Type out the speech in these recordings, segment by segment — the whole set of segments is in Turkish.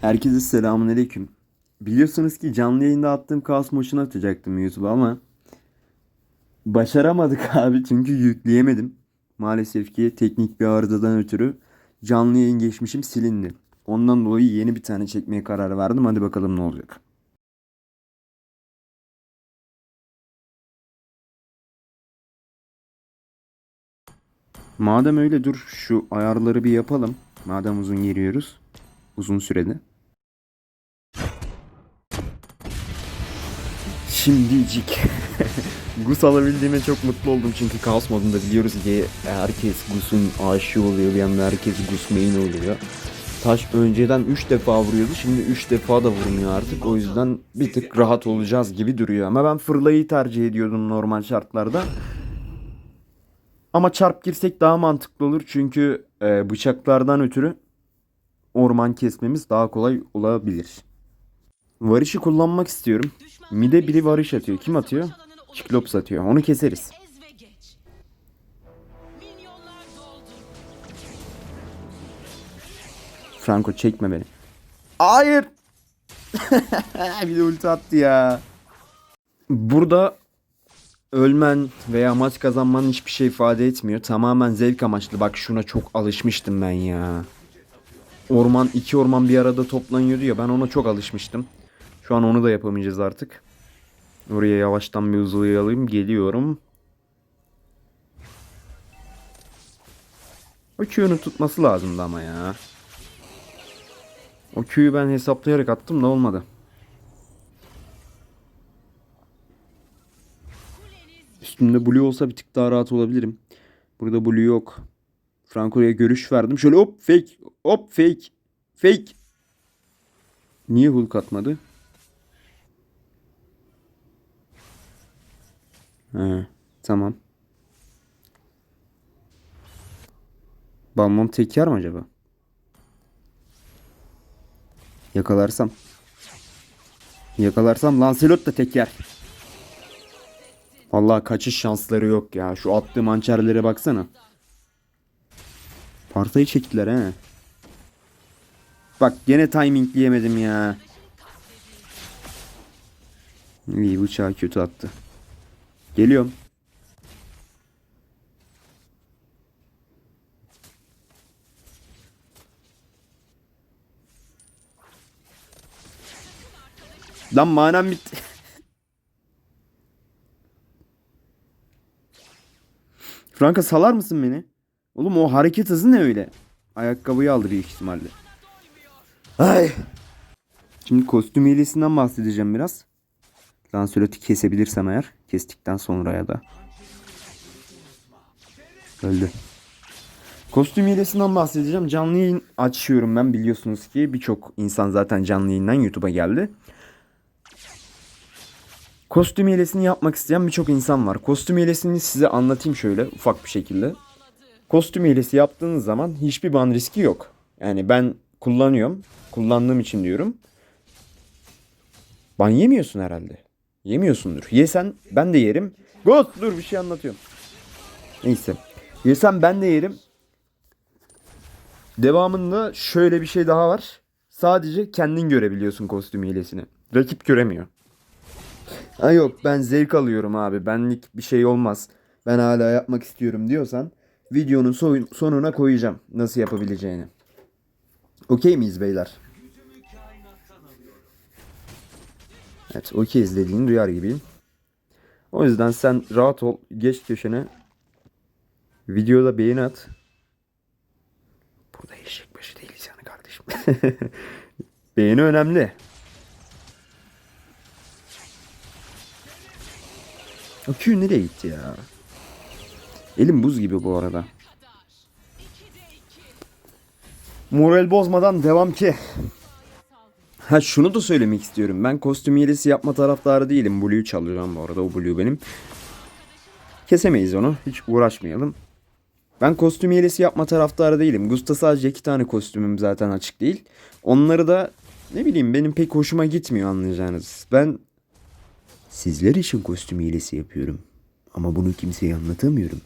Herkese selamünaleyküm. Biliyorsunuz ki canlı yayında attığım kaos maçını atacaktım YouTube'a ama başaramadık abi çünkü yükleyemedim. Maalesef ki teknik bir arızadan ötürü canlı yayın geçmişim silindi. Ondan dolayı yeni bir tane çekmeye karar verdim. Hadi bakalım ne olacak. Madem öyle dur şu ayarları bir yapalım. Madem uzun giriyoruz. Uzun sürede. Şimdicik. Gus alabildiğime çok mutlu oldum çünkü Kaos modunda biliyoruz ki herkes Gus'un aşığı oluyor bir anda herkes Gus main oluyor. Taş önceden 3 defa vuruyordu şimdi 3 defa da vurmuyor artık o yüzden bir tık rahat olacağız gibi duruyor. Ama ben fırlayı tercih ediyordum normal şartlarda. Ama çarp girsek daha mantıklı olur çünkü e, bıçaklardan ötürü orman kesmemiz daha kolay olabilir. Varış'ı kullanmak istiyorum. Mide biri varış atıyor. Kim atıyor? Ciklops atıyor. Onu keseriz. Franco çekme beni. Hayır. bir de ulti attı ya. Burada ölmen veya maç kazanman hiçbir şey ifade etmiyor. Tamamen zevk amaçlı. Bak şuna çok alışmıştım ben ya. Orman iki orman bir arada toplanıyordu ya ben ona çok alışmıştım. Şu an onu da yapamayacağız artık. Oraya yavaştan bir hızlayalım. Geliyorum. O Q'nu tutması lazımdı ama ya. O Q'yu ben hesaplayarak attım da olmadı. Üstümde Blue olsa bir tık daha rahat olabilirim. Burada Blue yok. Franco'ya görüş verdim. Şöyle hop fake. Hop fake. Fake. Niye Hulk atmadı? He, tamam. Balmum teker mi acaba? Yakalarsam. Yakalarsam Lancelot da teker. Vallahi kaçış şansları yok ya. Şu attığım hançerlere baksana. Partayı çektiler he. Bak gene timingleyemedim ya. İyi bıçağı kötü attı. Geliyorum. Lan manam bitti. Franka salar mısın beni? Oğlum o hareket hızı ne öyle? Ayakkabıyı aldı büyük ihtimalle. Ay. Şimdi kostüm hilesinden bahsedeceğim biraz. Lancelot'u kesebilirsem eğer. Kestikten sonra ya da. Öldü. Kostüm hilesinden bahsedeceğim. Canlı yayın açıyorum ben biliyorsunuz ki. Birçok insan zaten canlı yayından YouTube'a geldi. Kostüm hilesini yapmak isteyen birçok insan var. Kostüm hilesini size anlatayım şöyle ufak bir şekilde. Kostüm hilesi yaptığınız zaman hiçbir ban riski yok. Yani ben kullanıyorum. Kullandığım için diyorum. Ban yemiyorsun herhalde. Yemiyorsundur. Yesen ben de yerim. Ghost dur bir şey anlatıyorum. Neyse. Yesem ben de yerim. Devamında şöyle bir şey daha var. Sadece kendin görebiliyorsun kostüm hilesini. Rakip göremiyor. Ha yok ben zevk alıyorum abi. Benlik bir şey olmaz. Ben hala yapmak istiyorum diyorsan videonun so- sonuna koyacağım nasıl yapabileceğini. Okey miyiz beyler? Evet okeyiz dediğini duyar gibiyim. O yüzden sen rahat ol. Geç köşene. Videoda beğeni at. Burada eşek başı değiliz yani kardeşim. beğeni önemli. O Q nereye gitti ya? Elim buz gibi bu arada. Moral bozmadan devam ki. Ha şunu da söylemek istiyorum. Ben kostüm hilesi yapma taraftarı değilim. Blue'yu çalacağım bu arada. O Blue benim. Kesemeyiz onu. Hiç uğraşmayalım. Ben kostüm hilesi yapma taraftarı değilim. Gusta sadece iki tane kostümüm zaten açık değil. Onları da ne bileyim benim pek hoşuma gitmiyor anlayacağınız. Ben Sizler için kostüm hilesi yapıyorum. Ama bunu kimseye anlatamıyorum.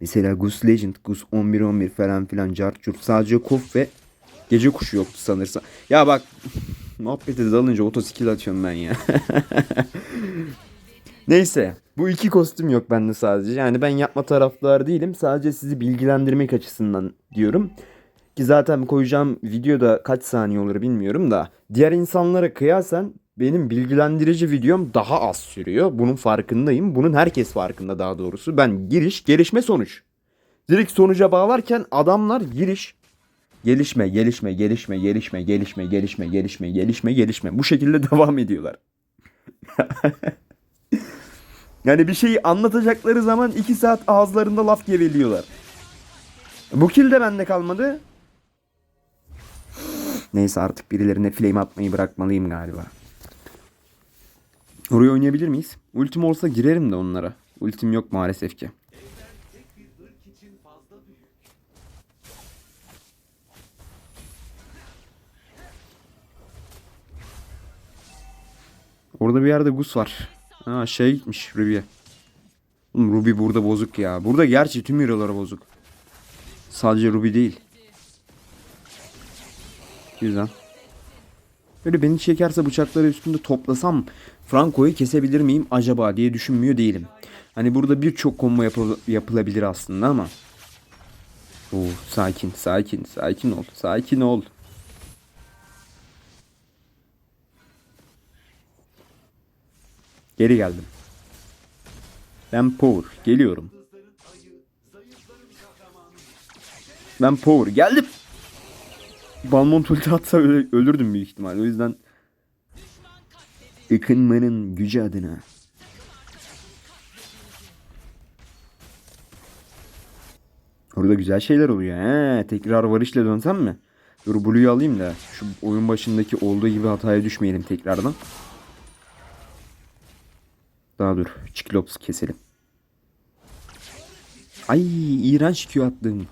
Mesela Gus Legend, Gus 11-11 falan filan Carchur sadece Kof ve Gece kuşu yoktu sanırsam. Ya bak muhabbete dalınca otoskill atıyorum ben ya. Neyse. Bu iki kostüm yok bende sadece. Yani ben yapma taraftar değilim. Sadece sizi bilgilendirmek açısından diyorum. Ki zaten koyacağım videoda kaç saniye olur bilmiyorum da. Diğer insanlara kıyasen benim bilgilendirici videom daha az sürüyor. Bunun farkındayım. Bunun herkes farkında daha doğrusu. Ben giriş, gelişme, sonuç. Direkt sonuca bağlarken adamlar giriş, gelişme, gelişme, gelişme, gelişme, gelişme, gelişme, gelişme, gelişme, gelişme. Bu şekilde devam ediyorlar. yani bir şeyi anlatacakları zaman iki saat ağızlarında laf geveliyorlar. Bu kill de bende kalmadı. Neyse artık birilerine flame atmayı bırakmalıyım galiba. Oraya oynayabilir miyiz? Ultim olsa girerim de onlara. Ultim yok maalesef ki. Orada bir yerde Gus var. Ha şey gitmiş Ruby'ye. Oğlum Ruby burada bozuk ya. Burada gerçi tüm hero'lar bozuk. Sadece Ruby değil. Güzel. Böyle beni çekerse bıçakları üstünde toplasam Franco'yu kesebilir miyim acaba diye düşünmüyor değilim. Hani burada birçok combo yapı- yapılabilir aslında ama. Oo, sakin, sakin, sakin ol, sakin ol. Geri geldim. Ben Power, geliyorum. Ben Power, geldim. Balmont ulti atsa öl- ölürdüm büyük ihtimal. O yüzden ıkınmanın gücü adına. Orada güzel şeyler oluyor. He, tekrar varışla dönsem mi? Dur Blue'yu alayım da şu oyun başındaki olduğu gibi hataya düşmeyelim tekrardan. Daha dur. Çiklops keselim. Ay iğrenç Q attın.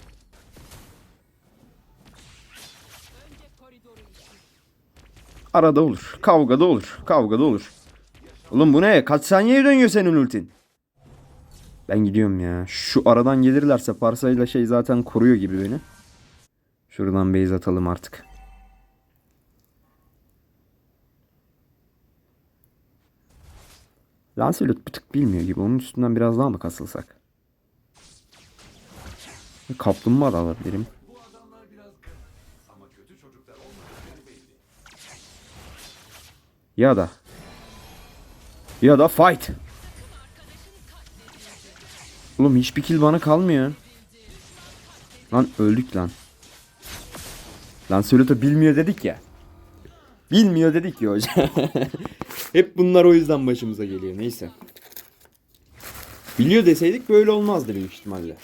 Arada olur. Kavgada olur. Kavgada olur. Oğlum bu ne? Kaç saniyeye dönüyor senin ultin? Ben gidiyorum ya. Şu aradan gelirlerse parsayla şey zaten koruyor gibi beni. Şuradan base atalım artık. Lancelot bir tık bilmiyor gibi. Onun üstünden biraz daha mı kasılsak? Kaplumbağa da alabilirim. Ya da. Ya da fight. Oğlum hiçbir kill bana kalmıyor. Lan öldük lan. Lancelot'u bilmiyor dedik ya. Bilmiyor dedik ya hocam. Hep bunlar o yüzden başımıza geliyor. Neyse. Biliyor deseydik böyle olmazdı büyük ihtimalle.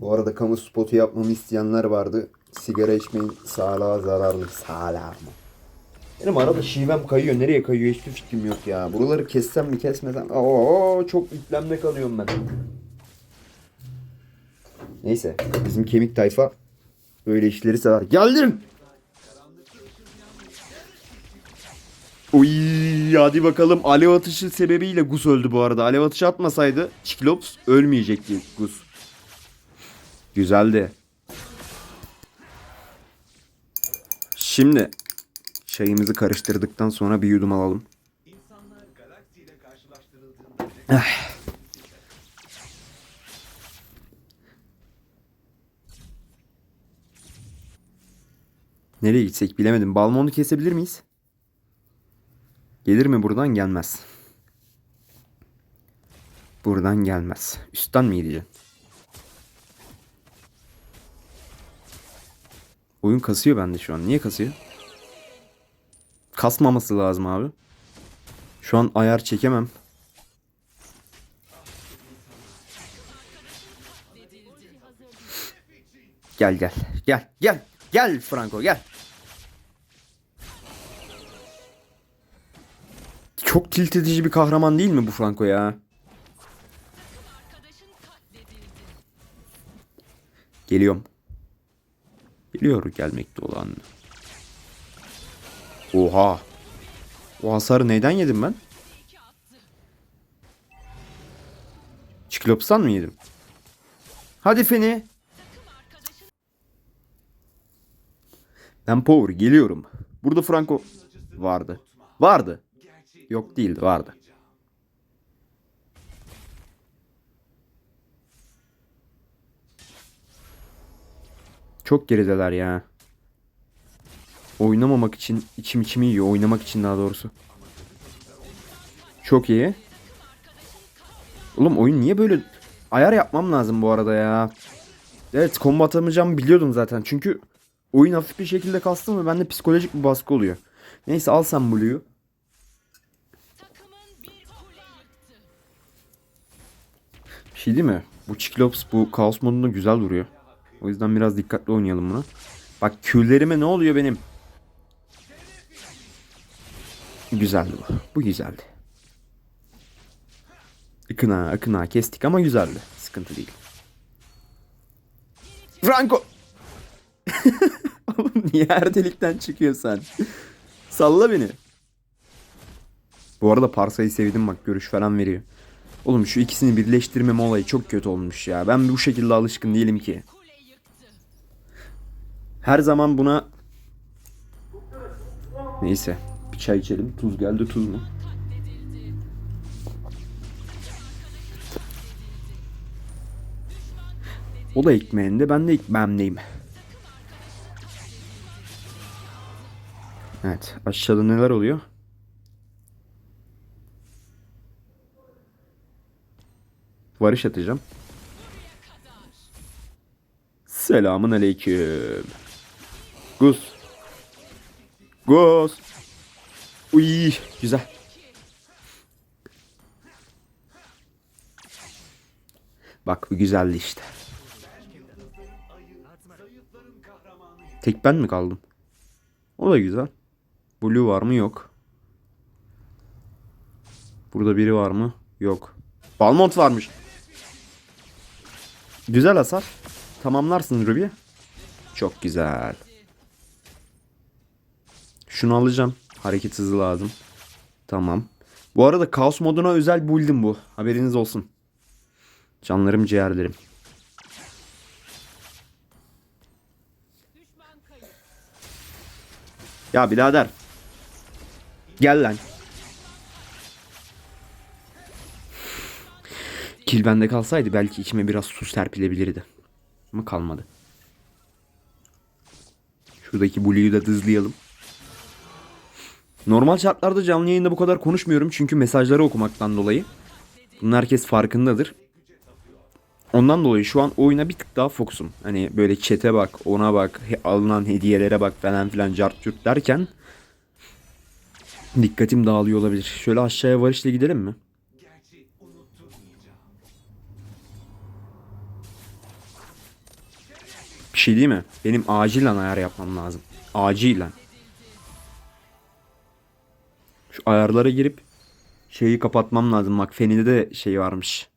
Bu arada kamu spotu yapmamı isteyenler vardı. Sigara içmeyin sağlığa zararlı. Sağlığa mı? Benim arada şivem kayıyor. Nereye kayıyor hiçbir fikrim yok ya. Buraları kessem mi kesmesem. Oo çok iplemde kalıyorum ben. Neyse bizim kemik tayfa böyle işleri sever. Geldim. Uy hadi bakalım alev atışı sebebiyle Gus öldü bu arada. Alev atışı atmasaydı Çiklops ölmeyecekti Gus. Güzeldi. Şimdi çayımızı karıştırdıktan sonra bir yudum alalım. Ah. Nereye gitsek bilemedim. Balmon'u kesebilir miyiz? Gelir mi buradan? Gelmez. Buradan gelmez. Üstten mi gideceksin? Oyun kasıyor bende şu an. Niye kasıyor? Kasmaması lazım abi. Şu an ayar çekemem. Gel gel. Gel gel. Gel Franco gel. Çok tilt edici bir kahraman değil mi bu Franco ya? Geliyorum. Geliyor gelmekte olan. Oha. O hasarı neyden yedim ben? Çiklops'tan mı yedim? Hadi Feni. Ben Power geliyorum. Burada Franco vardı. Vardı. Yok değildi vardı. Çok gerideler ya. Oynamamak için içim içimi yiyor. Oynamak için daha doğrusu. Çok iyi. Oğlum oyun niye böyle ayar yapmam lazım bu arada ya. Evet combo atamayacağımı biliyordum zaten. Çünkü oyun hafif bir şekilde kastım ve bende psikolojik bir baskı oluyor. Neyse al sen Blue'yu. Bir şey değil mi? Bu Cyclops bu Kaos modunda güzel duruyor. O yüzden biraz dikkatli oynayalım bunu. Bak Q'lerime ne oluyor benim? Güzeldi bu. Bu güzeldi. Akına akına kestik ama güzeldi. Sıkıntı değil. Franco! Oğlum niye her delikten çıkıyorsun? Salla beni. Bu arada Parsa'yı sevdim bak görüş falan veriyor. Oğlum şu ikisini birleştirmem olayı çok kötü olmuş ya. Ben bu şekilde alışkın değilim ki. Her zaman buna... Neyse. Bir çay içelim. Tuz geldi tuz mu? O da ekmeğinde ben de ekmeğimdeyim. Evet aşağıda neler oluyor? Varış atacağım. Selamun aleyküm. Gus. Gus. Uy güzel. Bak bu güzeldi işte. Tek ben mi kaldım? O da güzel. Blue var mı? Yok. Burada biri var mı? Yok. Balmont varmış. Güzel hasar. Tamamlarsın Ruby. Çok güzel. Şunu alacağım. Hareket hızı lazım. Tamam. Bu arada Kaos moduna özel build'im bu. Haberiniz olsun. Canlarım ciğerlerim. Ya birader. Gel lan. Kil bende kalsaydı belki içime biraz su serpilebilirdi. Ama kalmadı. Şuradaki Blue'yu da hızlayalım. Normal şartlarda canlı yayında bu kadar konuşmuyorum çünkü mesajları okumaktan dolayı. Bunun herkes farkındadır. Ondan dolayı şu an oyuna bir tık daha fokusum. Hani böyle çete bak, ona bak, he- alınan hediyelere bak falan filan cart curt derken dikkatim dağılıyor olabilir. Şöyle aşağıya varışla gidelim mi? Şey değil mi? Benim acilen ayar yapmam lazım. Acilen. Şu ayarlara girip şeyi kapatmam lazım. Bak Feni'de de şey varmış.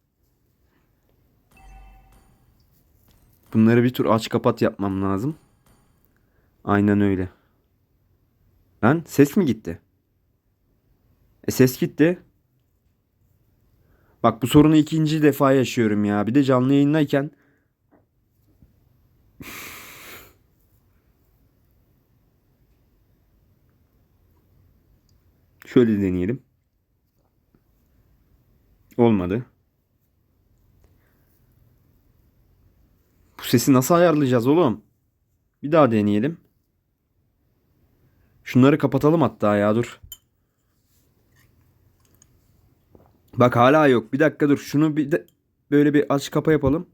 Bunları bir tur aç kapat yapmam lazım. Aynen öyle. Lan ses mi gitti? E ses gitti. Bak bu sorunu ikinci defa yaşıyorum ya. Bir de canlı yayındayken Şöyle deneyelim. Olmadı. Bu sesi nasıl ayarlayacağız oğlum? Bir daha deneyelim. Şunları kapatalım hatta ya dur. Bak hala yok. Bir dakika dur. Şunu bir de böyle bir aç kapa yapalım.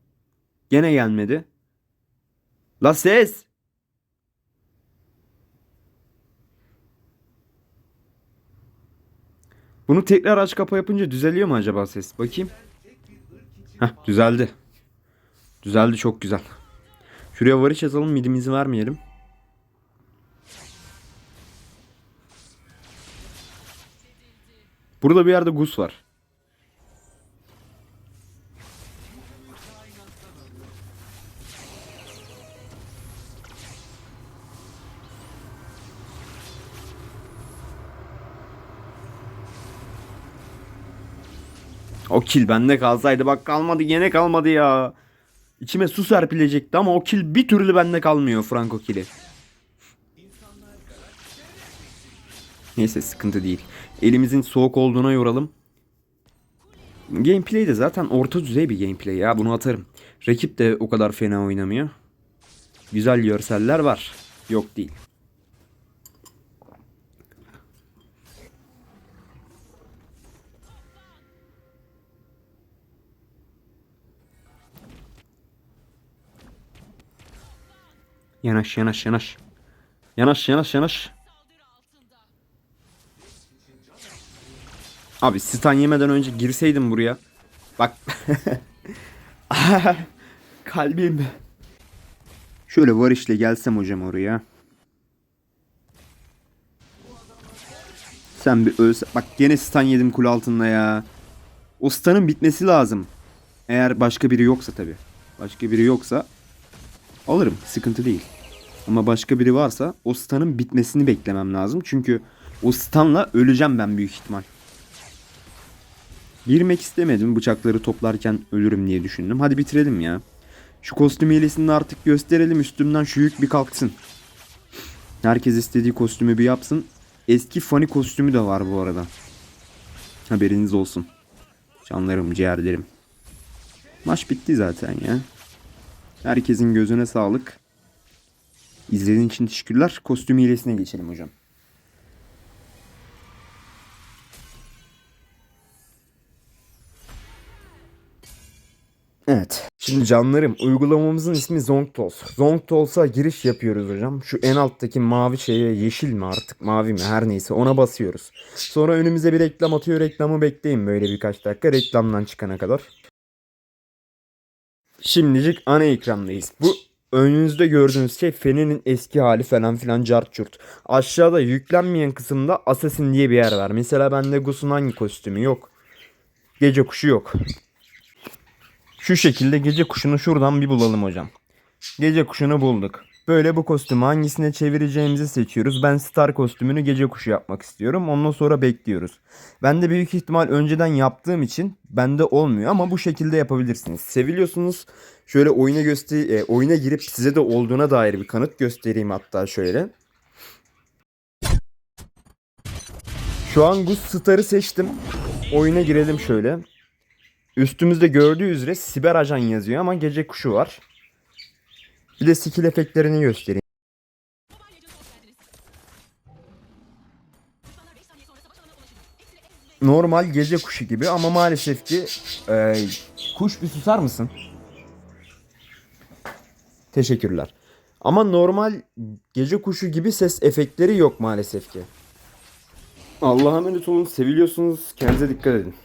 Gene gelmedi. La ses. Bunu tekrar aç kapa yapınca düzeliyor mu acaba ses? Bakayım. Heh düzeldi. Düzeldi çok güzel. Şuraya varış yazalım midimizi vermeyelim. Burada bir yerde Gus var. O kill bende kalsaydı bak kalmadı gene kalmadı ya. İçime su serpilecekti ama o kill bir türlü bende kalmıyor Franco kill'i. Neyse sıkıntı değil. Elimizin soğuk olduğuna yoralım. Gameplay de zaten orta düzey bir gameplay ya bunu atarım. Rakip de o kadar fena oynamıyor. Güzel görseller var. Yok değil. Yanaş yanaş yanaş. Yanaş yanaş yanaş. Abi stun yemeden önce girseydim buraya. Bak. Kalbim. Şöyle var işle gelsem hocam oraya. Sen bir ölse. Bak gene stun yedim kul altında ya. O stun'ın bitmesi lazım. Eğer başka biri yoksa tabi. Başka biri yoksa alırım. Sıkıntı değil. Ama başka biri varsa o stun'ın bitmesini beklemem lazım. Çünkü o stun'la öleceğim ben büyük ihtimal. Girmek istemedim. Bıçakları toplarken ölürüm diye düşündüm. Hadi bitirelim ya. Şu kostüm hilesini artık gösterelim. Üstümden şu yük bir kalksın. Herkes istediği kostümü bir yapsın. Eski Fanny kostümü de var bu arada. Haberiniz olsun. Canlarım, ciğerlerim. Maç bitti zaten ya. Herkesin gözüne sağlık. İzlediğin için teşekkürler. Kostüm hilesine geçelim hocam. Evet. Şimdi canlarım uygulamamızın ismi Zongtols. Zongtols'a giriş yapıyoruz hocam. Şu en alttaki mavi şeye yeşil mi artık mavi mi her neyse ona basıyoruz. Sonra önümüze bir reklam atıyor. Reklamı bekleyin böyle birkaç dakika reklamdan çıkana kadar. Şimdilik ana ekrandayız. Bu önünüzde gördüğünüz şey Feni'nin eski hali falan filan cart curt. Aşağıda yüklenmeyen kısımda Assassin diye bir yer var. Mesela bende Gus'un hangi kostümü yok. Gece kuşu yok. Şu şekilde gece kuşunu şuradan bir bulalım hocam. Gece kuşunu bulduk. Böyle bu kostümü hangisine çevireceğimizi seçiyoruz. Ben star kostümünü gece kuşu yapmak istiyorum. Ondan sonra bekliyoruz. Ben de büyük ihtimal önceden yaptığım için bende olmuyor ama bu şekilde yapabilirsiniz. Seviliyorsunuz. Şöyle oyuna göster e, oyuna girip size de olduğuna dair bir kanıt göstereyim hatta şöyle. Şu an Gus Star'ı seçtim. Oyuna girelim şöyle. Üstümüzde gördüğü üzere siber ajan yazıyor ama gece kuşu var. Bir de skill efektlerini göstereyim. Normal gece kuşu gibi ama maalesef ki e, kuş bir susar mısın? Teşekkürler. Ama normal gece kuşu gibi ses efektleri yok maalesef ki. Allah'a emanet olun. Seviliyorsunuz. Kendinize dikkat edin.